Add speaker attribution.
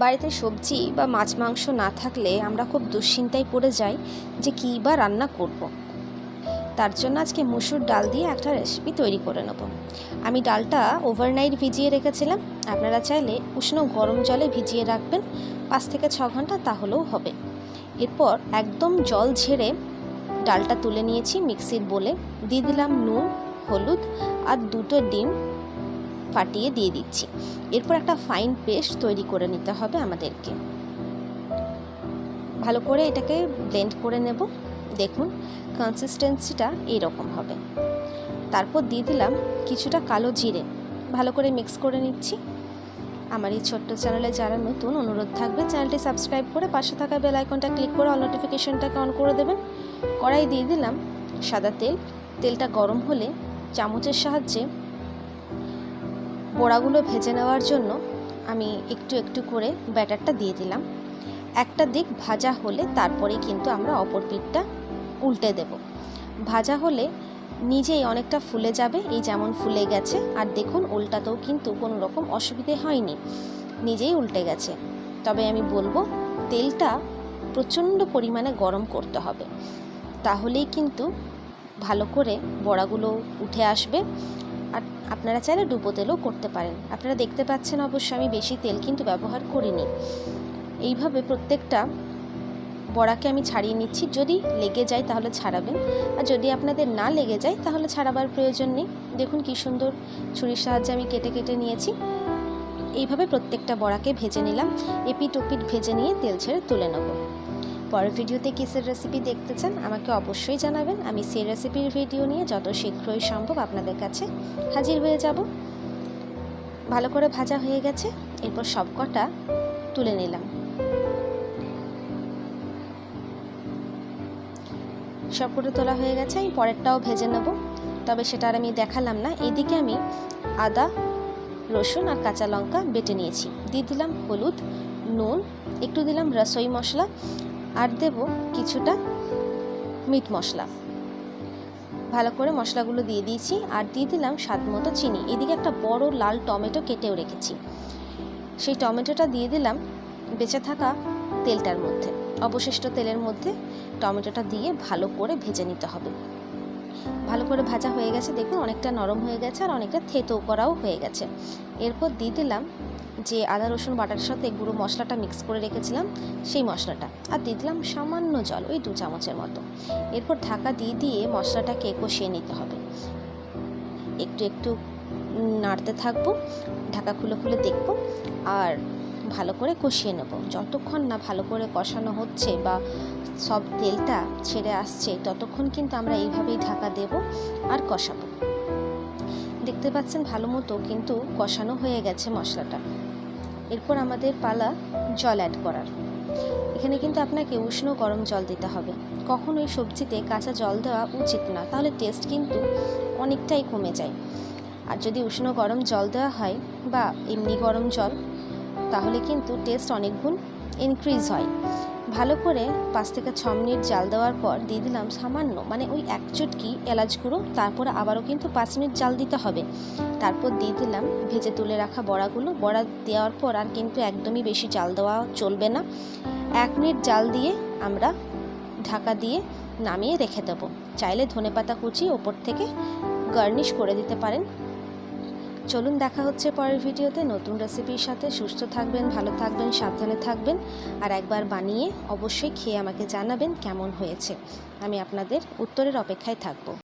Speaker 1: বাড়িতে সবজি বা মাছ, মাংস না থাকলে আমরা খুব দুশ্চিন্তায় পড়ে যাই যে কী বা রান্না করব। তার জন্য আজকে মুসুর ডাল দিয়ে একটা রেসিপি তৈরি করে নেব। আমি ডালটা ওভারনাইট ভিজিয়ে রেখেছিলাম। আপনারা চাইলে উষ্ণ গরম জলে ভিজিয়ে রাখবেন। পাঁচ থেকে ছ ঘণ্টা তাহলেও হবে। এরপর একদম জল ঝেড়ে ডালটা তুলে নিয়েছি মিক্সির বলে। দিয়ে দিলাম নুন, হলুদ আর দুটো ডিম। ফাটিয়ে দিয়ে দিচ্ছি। এরপর একটা ফাইন পেস্ট তৈরি করে নিতে হবে আমাদেরকে। ভালো করে এটাকে ব্লেন্ড করে নেব। দেখুন কনসিস্টেন্সিটা এইরকম হবে। তারপর দিয়ে দিলাম কিছুটা কালো জিরে। ভালো করে মিক্স করে নিচ্ছি। আমার এই ছোট্ট চ্যানেলে যারা নতুন, অনুরোধ থাকবে চ্যানেলটি সাবস্ক্রাইব করে পাশে থাকা বেল আইকনটা ক্লিক করে অল নোটিফিকেশনটাকে অন করে দেবেন। কড়াই দিয়ে দিলাম সাদা তেল। তেলটা গরম হলে চামচের সাহায্যে বড়াগুলো ভেজে নেওয়ার জন্য আমি একটু একটু করে ব্যাটারটা দিয়ে দিলাম। একটা দিক ভাজা হলে তারপরে কিন্তু আমরা অপর পিঠটা উল্টে দেব। ভাজা হলে নিজেই অনেকটা ফুলে যাবে, এই যেমন ফুলে গেছে। আর দেখুন, উল্টাতেও কিন্তু কোনো রকম অসুবিধে হয়নি, নিজেই উল্টে গেছে। তবে আমি বলব, তেলটা প্রচণ্ড পরিমাণে গরম করতে হবে। তাহলেই কিন্তু ভালো করে বড়াগুলো উঠে আসবে। আর আপনারা চাইলে ডুবো তেলও করতে পারেন। আপনারা দেখতে পাচ্ছেন অবশ্য আমি বেশি তেল কিন্তু ব্যবহার করিনি। এইভাবে প্রত্যেকটা বড়াকে আমি ছাড়িয়ে নিচ্ছি। যদি লেগে যায় তাহলে ছাড়াবেন। আর যদি আপনাদের না লেগে যায় তাহলে ছাড়াবার প্রয়োজন নেই। দেখুন কী সুন্দর ছুরির সাহায্যে আমি কেটে কেটে নিয়েছি। এইভাবে প্রত্যেকটা বড়াকে ভেজে নিলাম। এপিট ওপিট ভেজে নিয়ে তেল ছেড়ে তুলে নেব। পরের ভিডিওতে কিসের রেসিপি দেখতে চান আমাকে অবশ্যই জানাবেন। আমি সেই রেসিপির ভিডিও নিয়ে যত শীঘ্রই সম্ভব আপনাদের কাছে হাজির হয়ে যাব। ভালো করে ভাজা হয়ে গেছে, এরপর সবকটা তুলে নিলাম। সবকটা তোলা হয়ে গেছে, আমি পরেরটাও ভেজে নেব। তবে সেটা আর আমি দেখালাম না, এদিকে আমি আদা, রসুন আর কাঁচা লঙ্কা বেটে নিয়েছি। দিয়ে দিলাম হলুদ, নুন, একটু দিলাম রসই মশলা আর দেব কিছুটা মিট মশলা। ভালো করে মশলাগুলো দিয়ে দিয়েছি আর দিয়ে দিলাম স্বাদ মতো চিনি। এদিকে একটা বড় লাল টমেটো কেটেও রেখেছি। সেই টমেটোটা দিয়ে দিলাম বেঁচে থাকা তেলটার মধ্যে। অবশিষ্ট তেলের মধ্যে টমেটোটা দিয়ে ভালো করে ভেজে নিতে হবে। ভালো করে ভাজা হয়ে গেছে, দেখুন অনেকটা নরম হয়ে গেছে আর অনেকটা থেতো করাও হয়ে গেছে। এরপর দিয়ে দিলাম যে আদা, রসুন, বাটার সাথে গুঁড়ো মশলাটা মিক্স করে রেখেছিলাম, সেই মশলাটা। আর দিয়ে দিলাম সামান্য জল, ওই দু চামচের মতো। এরপর ঢাকা দিয়ে দিয়ে মশলাটাকে কষিয়ে নিতে হবে। একটু একটু নাড়তে থাকব, ঢাকা খুলে খুলে দেখব। আর ভালো করে কষিয়ে নেব। যতক্ষণ না ভালো করে কষানো হচ্ছে বা সব তেলটা ছেড়ে আসছে, ততক্ষণ কিন্তু আমরা এইভাবেই ঢাকা দেব আর কষাবো। দেখতে পাচ্ছেন ভালো মতো কিন্তু কষানো হয়ে গেছে মশলাটা। এরপর আমাদের পালা জল অ্যাড করার। এখানে কিন্তু আপনাকে উষ্ণ গরম জল দিতে হবে। কখনোই সবজিতে কাঁচা জল দেওয়া উচিত না, তাহলে টেস্ট কিন্তু অনেকটাই কমে যায়। আর যদি উষ্ণ গরম জল দেওয়া হয় বা এমনি গরম জল তাহলে কিন্তু টেস্ট অনেক গুণ ইনক্রিজ হয়। ভালো করে পাঁচ থেকে ছ মিনিট জাল দেওয়ার পর দিয়ে দিলাম সামান্য মানে ওই এক চুটকি এলাচ গুঁড়ো, তারপরে আবারও কিন্তু পাঁচ মিনিট জাল দিতে হবে। তারপর দিয়ে দিলাম ভেজে তুলে রাখা বড়াগুলো। বড়া দেওয়ার পর আর কিন্তু একদমই বেশি জাল দেওয়া চলবে না। এক মিনিট জাল দিয়ে আমরা ঢাকা দিয়ে নামিয়ে রেখে দেবো। চাইলে ধনেপাতা কুচি ওপর থেকে গার্নিশ করে দিতে পারেন। চলুন দেখা হচ্ছে পরের ভিডিওতে। নতুন রেসিপির সাথে সুস্থ থাকবেন, ভালো থাকবেন, সাবধানে থাকবেন। আর একবার বানিয়ে অবশ্যই খেয়ে আমাকে জানাবেন কেমন হয়েছে। আমি আপনাদের উত্তরের অপেক্ষায় থাকব।